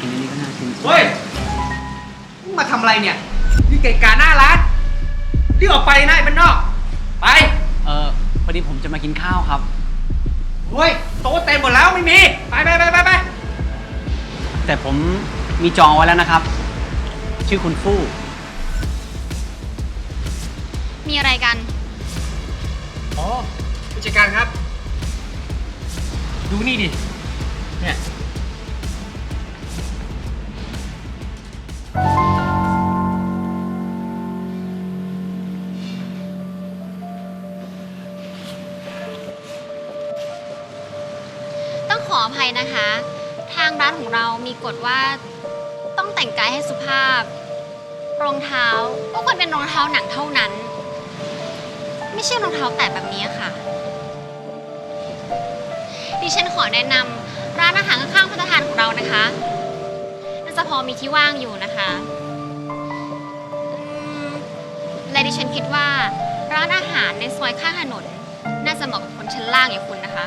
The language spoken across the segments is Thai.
กินอันนี้ก็น่ากินเฮ้ยมึงมาทำอะไรเนี่ยนี่เกะกาหน้าร้านรีบออกไปนะไอ้บ้านนอก ไป เออพอดีผมจะมากินข้าวครับ เฮ้ย โต๊ะเต็มหมดแล้วไม่มี ไปไปไปไปไปแต่ผมมีจองไว้แล้วนะครับ ชื่อคุณฟู่มีอะไรกัน อ๋อผู้จัดการครับ ดูนี่ดิ นะคะ ทางร้านของเรามีกฎว่าต้องแต่งกายให้สุภาพ รองเท้าก็ควรเป็นรองเท้าหนังเท่านั้น ไม่ใช่รองเท้าแตะแบบนี้ค่ะ ดิฉันขอแนะนำร้านอาหารข้างๆพัตตาคารของเรานะคะน่าจะพอมีที่ว่างอยู่นะคะและดิฉันคิดว่าร้านอาหารในซอยข้างถนน น่าจะเหมาะกับคนชั้นล่างอย่างคุณนะคะ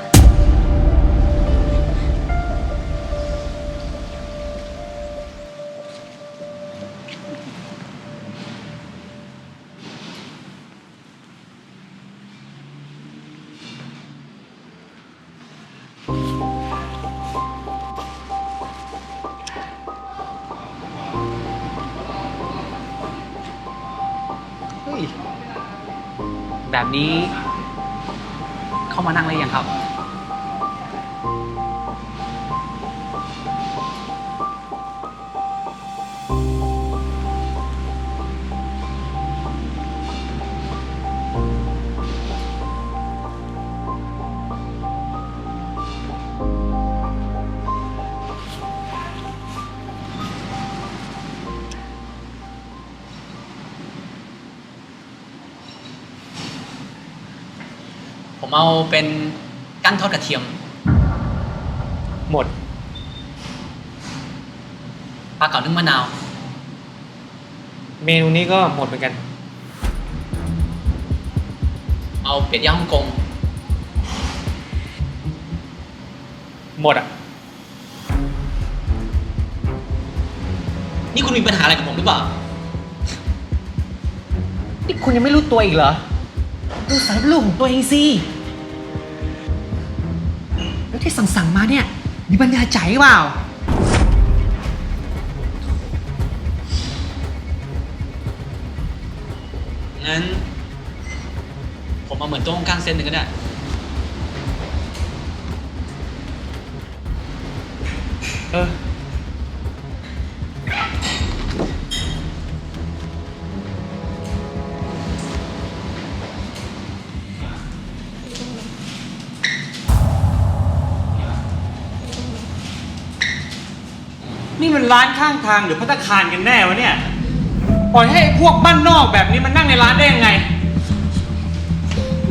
แบบนี้ เข้ามานั่งเลยยังครับ ผมเอาเป็นกั้งทอดกระเทียมหมดปลาเก๋านึ่งมะนาว เมนูนี้ก็หมดเหมือนกัน เอาเป็ดย่างฮ่องกงหมดอะ นี่คุณมีปัญหาอะไรกับผมหรือเปล่า นี่คุณยังไม่รู้ตัวอีกเหรอ ดูสารรูปของตัวเองสิแล้ว ที่สั่งสั่งๆมาเนี่ย มีปัญญาใจายเปล่า งั้น ผมเอาเหมือนโต้งกลางเส้นหนึ่งก็ได้ เออ นี่มันร้านข้างทางหรือพัตตาคารกันแน่วะเนี่ย ปล่อยให้ไอ้พวกบ้านนอกแบบนี้มันนั่งในร้านได้ยังไง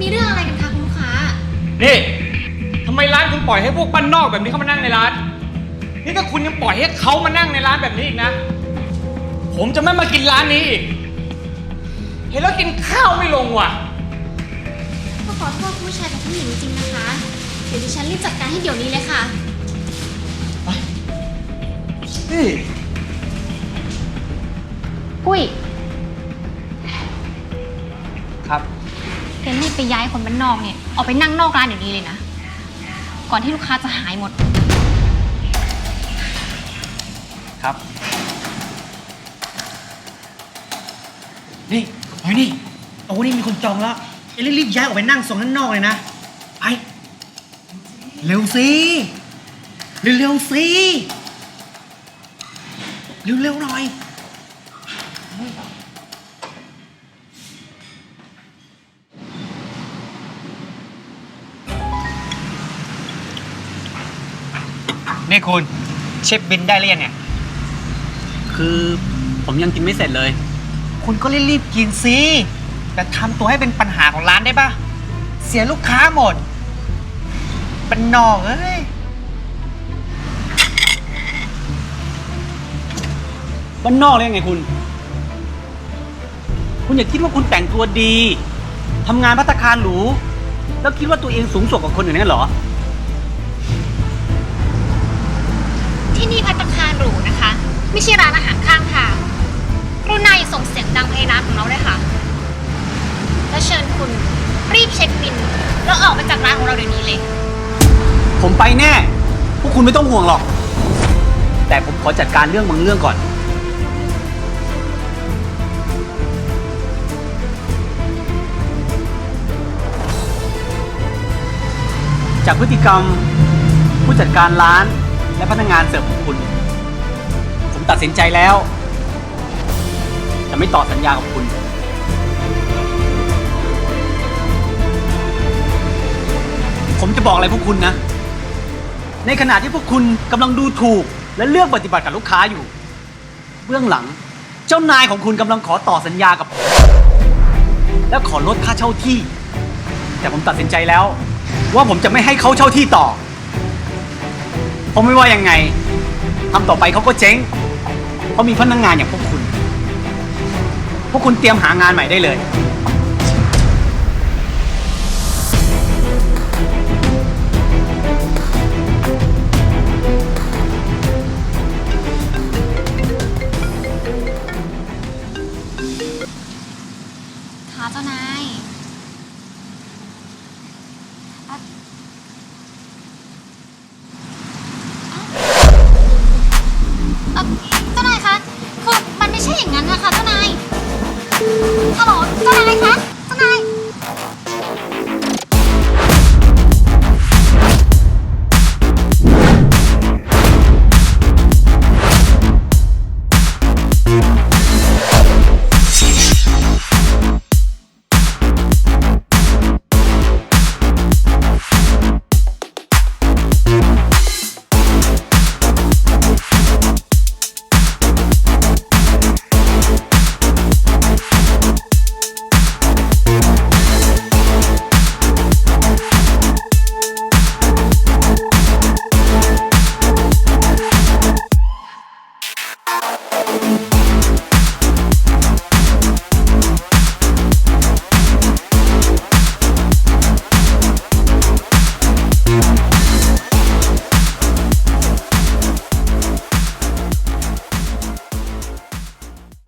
มีเรื่องอะไรกันคะคุณลูกค้า นี่ทำไมร้านคุณปล่อยให้พวกบ้านนอกแบบนี้เข้ามานั่งในร้าน นี่ถ้าคุณยังปล่อยให้เขามานั่งในร้านแบบนี้อีกนะ ผมจะไม่มากินร้านนี้อีก เห็นแล้วกินข้าวไม่ลงว่ะ ก็ขอโทษผู้ชายกับผู้หญิงจริงๆนะคะ เดี๋ยวดิฉันรีบจัดการให้เดี๋ยวนี้เลยค่ะ นี่กุ้ยครับเดี๋ยวรีบไปย้ายคนบ้านนอกเนี่ยออกไปนั่งนอกร้านเดี๋ยวนี้เลยนะ ก่อนที่ลูกค้าจะหายหมด ครับ นี่ไอ้นี่โอ้นี่มีคนจองแล้วเอ้ยรีบๆย้ายออกไปนั่งส่งด้านนอกเลยนะไปเร็วสิเร็วๆสิ เร็วๆหน่อย นี่คุณเช็คบินได้หรือยังเนี่ย คือผมยังกินไม่เสร็จเลย คุณก็รีบๆกินสิแต่ทำตัวให้เป็นปัญหาของร้านได้ปะเสียลูกค้าหมดเป็นนอกเอ้ย บ้านนอกเลยงไงคุณ คุณอย่าคิดว่าคุณแต่งตัวดีทำงานพัตตาคารหรู แล้วคิดว่าตัวเองสูงส่งกว่าคนอื่นนั่นเหรอ ที่นี่พัตตาคารหรูนะคะ ไม่ใช่ร้านอาหารข้างทางกรุณาอย่าส่งเสียงดังภายในร้านของเราด้วยค่ะ และเชิญคุณรีบเช็คบินแล้วออกไปจากร้านของเราเดี๋ยวนี้เลย ผมไปแน่ พวกคุณไม่ต้องห่วงหรอก แต่ผมขอจัดการเรื่องบางเรื่องก่อน จากพฤติกรรมผู้จัดการร้านและพนักงานเสิร์ฟของคุณ ผมตัดสินใจแล้ว จะไม่ต่อสัญญากับคุณผมจะบอกอะไรพวกคุณนะ ในขณะที่พวกคุณกำลังดูถูก และเลือกปฏิบัติกับลูกค้าอยู่ เบื้องหลัง เจ้านายของคุณกำลังขอต่อสัญญากับผมและขอลดค่าเช่าที่ แต่ผมตัดสินใจแล้ว ว่าผมจะไม่ให้เขาเช่าที่ต่อ เพราะไม่ว่ายังไงทำต่อไปเขาก็เจ๊ง เพราะมีพนักงานอย่างพวกคุณ พวกคุณเตรียมหางานใหม่ได้เลย ค่ะเจ้านาย เจ้านายคะ คือมันไม่ใช่อย่างนั้นนะคะ